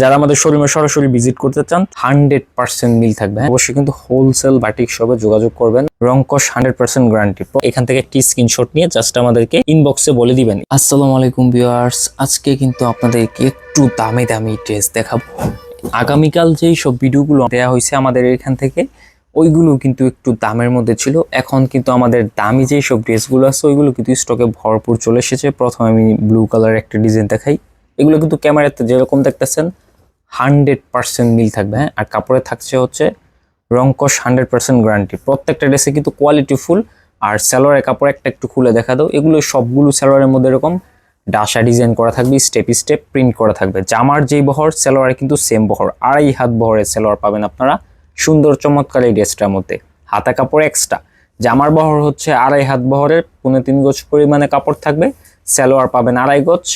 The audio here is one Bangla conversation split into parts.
যারা আমাদের শোরুমে সরাসরি ভিজিট করতে চান হান্ড্রেড পার্সেন্ট মিল থাকবে? অবশ্যই কিন্তু হোলসেল বাটিক শপে যোগাযোগ করবেন। রংকশ হান্ড্রেড পার্সেন্ট গ্যারান্টি এখান থেকে একটি স্ক্রিনশট নিয়ে জাস্ট আমাদেরকে ইনবক্সে বলে দিবেন। আসসালামু আলাইকুম ভিউয়ার্স আজকে কিন্তু আপনাদেরকে একটু দামি দামি ড্রেস দেখাবো। আগামীকাল যেই সব ভিডিওগুলো দেওয়া হয়েছে আমাদের এখান থেকে, ওইগুলো কিন্তু একটু দামের মধ্যে ছিল। এখন কিন্তু আমাদের দামি যেই সব ড্রেসগুলো আছে, ওইগুলো কিন্তু স্টকে ভরপুর চলে এসেছে। প্রথমে আমি ব্লু কালার একটা ডিজাইন দেখাই। এগুলো কিন্তু ক্যামেরাতে যেরকম দেখতেছেন হান্ড্রেড পার্সেন্ট মিল থাকবে হ্যাঁ? আর কাপড়ে থাকছে হচ্ছে রংকশ হান্ড্রেড পার্সেন্ট গ্যারান্টি প্রত্যেকটা ড্রেসে কিন্তু কোয়ালিটি ফুল আর স্যালোয়ারের কাপড় একটা একটু খুলে দেখা দাও। এগুলো সবগুলো স্যালোয়ারের মধ্যে এরকম ডাসা ডিজাইন করা থাকবে স্টেপ স্টেপ প্রিন্ট করা থাকবে। জামার যেই বহর, সেলোয়ারে কিন্তু সেম বহর। আড়াই হাত বহরের সেলোয়ার পাবেন আপনারা সুন্দর চমৎকার এই ড্রেসটার মধ্যে। হাতা কাপড় এক্সট্রা জামার বহর হচ্ছে আড়াই হাত বহরের, পুনে তিন গজ পরিমাণে কাপড় থাকবে। স্যালোয়ার পাবেন আড়াই গজ।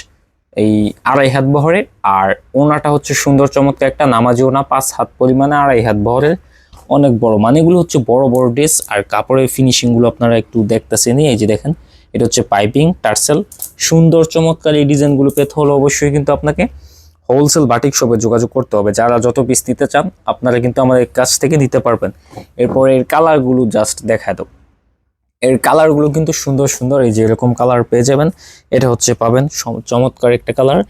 এই আড়াই হাত বহরের, আর ওনাটা হচ্ছে সুন্দর চমৎকার একটা নামাজি ওনা, পাঁচ হাত পরিমাণে আড়াই হাত বহরের, অনেক বড়। মানে এগুলো হচ্ছে বড় বড় ড্রেস, আর কাপড়ের ফিনিশিংগুলো আপনারা একটু দেখতেছেন, এই যে দেখেন, এটা হচ্ছে পাইপিং, টার্সেল। সুন্দর, চমৎকার এই ডিজাইনগুলো পেতে হলে অবশ্যই কিন্তু আপনাকে হোলসেল বাটিক শপে যোগাযোগ করতে হবে। যারা যত পিস নিতে চান, আপনারা কিন্তু আমাদের কাছ থেকে নিতে পারবেন। এরপর এর কালারগুলো জাস্ট দেখা দাও এর কালারগুলো কিন্তু সুন্দর সুন্দর, এই যে এরকম কালার পেয়ে যাবেন। এটা হচ্ছে পাবেন চমৎকার একটা কালার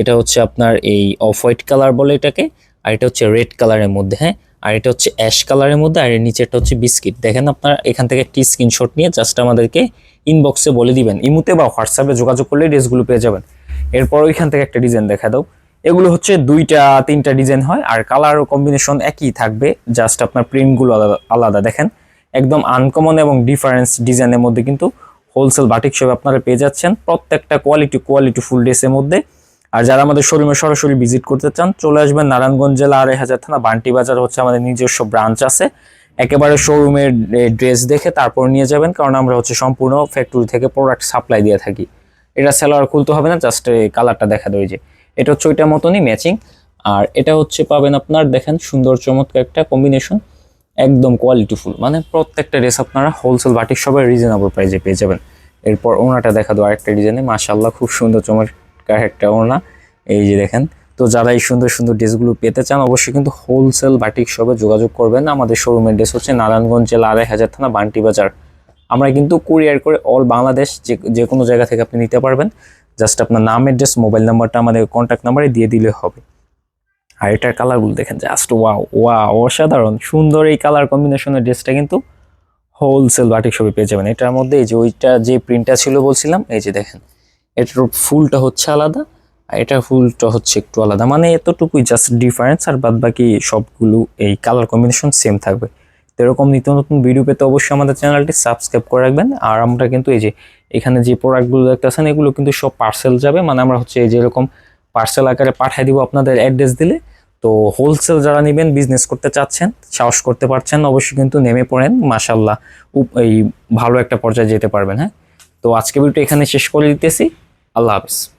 এটা হচ্ছে আপনার এই অফ হোয়াইট কালার বলে এটাকে, আর এটা হচ্ছে রেড কালারের মধ্যে হ্যাঁ? আর এটা হচ্ছে অ্যাশ কালারের মধ্যে, আর এর নিচে নিচেরটা হচ্ছে বিস্কিট দেখেন আপনারা, এখান থেকে একটি স্ক্রিনশট নিয়ে জাস্ট আমাদেরকে ইনবক্সে বলে দিবেন। ইমুতে বা হোয়াটসঅ্যাপে যোগাযোগ করলে ড্রেসগুলো পেয়ে যাবেন। এরপর ওইখান থেকে একটা ডিজাইন দেখা দাও। এগুলো হচ্ছে দুইটা, তিনটা ডিজাইন হয়, আর কালার কম্বিনেশন একই থাকবে জাস্ট আপনার প্রিন্টগুলো আলাদা আলাদা। দেখেন একদম আনকমন এবং ডিফারেন্স ডিজাইনের মধ্যে কিন্তু হোলসেল বাটিক শপে আপনারা পেয়ে যাচ্ছেন। প্রত্যেকটা কোয়ালিটি কোয়ালিটি ফুল ড্রেসের মধ্যে। আর যারা আমাদের শোরুমে সরাসরি ভিজিট করতে চান, চলে আসবেন নারায়ণগঞ্জ জেলা আড়াই হাজার থানা, বান্টি বাজার হচ্ছে আমাদের নিজস্ব ব্রাঞ্চ আছে। একেবারে শোরুমের ড্রেস দেখে তারপর নিয়ে যাবেন, কারণ আমরা হচ্ছে সম্পূর্ণ ফ্যাক্টরি থেকে প্রোডাক্ট সাপ্লাই দিয়ে থাকি। এটা সেলার খুলতে হবে না জাস্ট কালারটা দেখা দেয় যে। এটা হচ্ছে ওইটার মতনই ম্যাচিং আর এটা হচ্ছে পাবেন আপনার, দেখেন সুন্দর চমৎকার একটা কম্বিনেশন একদম কোয়ালিটিফুল মানে প্রত্যেকটা ড্রেস আপনারা হোলসেল বাটিক সবাই রিজনেবল প্রাইজে পেয়ে যাবেন। এরপর ওনাটা দেখা দেবো আরেকটা ডিজাইনে মাশাল্লাহ খুব সুন্দর, চমৎকার একটা ওনা। এই যে দেখেন। তো যারা এই সুন্দর সুন্দর ড্রেসগুলো পেতে চান, অবশ্যই কিন্তু হোলসেল বাটিক শপে যোগাযোগ করবেন। আমাদের শোরুমের ড্রেস হচ্ছে নারায়ণগঞ্জ জেলা আড়াই হাজার থানা, বান্টি বাজার। আমরা কিন্তু কুরিয়ার করে অল বাংলাদেশ যে যে কোনো জায়গা থেকে আপনি নিতে পারবেন। জাস্ট আপনার নাম অ্যাড্রেস মোবাইল নাম্বারটা আমাদের কন্ট্যাক্ট নাম্বারে দিয়ে দিলে হবে। আর এটার কালারগুলো দেখেন জাস্ট ওয়া ওয়া অসাধারণ। সুন্দর এই কালার কম্বিনেশনের ড্রেসটা কিন্তু হোলসেল বাটিক শপে পেয়ে যাবেন। এটার মধ্যে এই যে ওইটা যে প্রিন্টটা ছিল বলছিলাম, এই যে দেখেন, এটার ফুলটা হচ্ছে আলাদা আর এটার ফুলটা হচ্ছে একটু আলাদা। মানে এতটুকুই জাস্ট ডিফারেন্স আর বাদ বাকি সবগুলো এই কালার কম্বিনেশন সেম থাকবে। এরকম নিত্য নতুন ভিডিও পেতে অবশ্যই আমাদের চ্যানেলটি সাবস্ক্রাইব করে রাখবেন। আর আমরা কিন্তু এই যে এখানে যে প্রোডাক্টগুলো দেখতেছেন, এগুলো কিন্তু সব পার্সেল যাবে। মানে আমরা হচ্ছে এই যে এরকম পার্সেল আকারে পাঠিয়ে দিব আপনাদের অ্যাড্রেস দিলে। তো হোলসেল যারা নেবেন বিজনেস করতে চাচ্ছেন, সাহস করতে পারছেন, অবশ্যই কিন্তু নেমে পড়েন। মাসাল্লাহ এই ভালো একটা পর্যায়ে যেতে পারবেন হ্যাঁ? তো আজকে ভিডিওটা এখানে শেষ করে দিতেছি। আল্লাহ হাফিজ।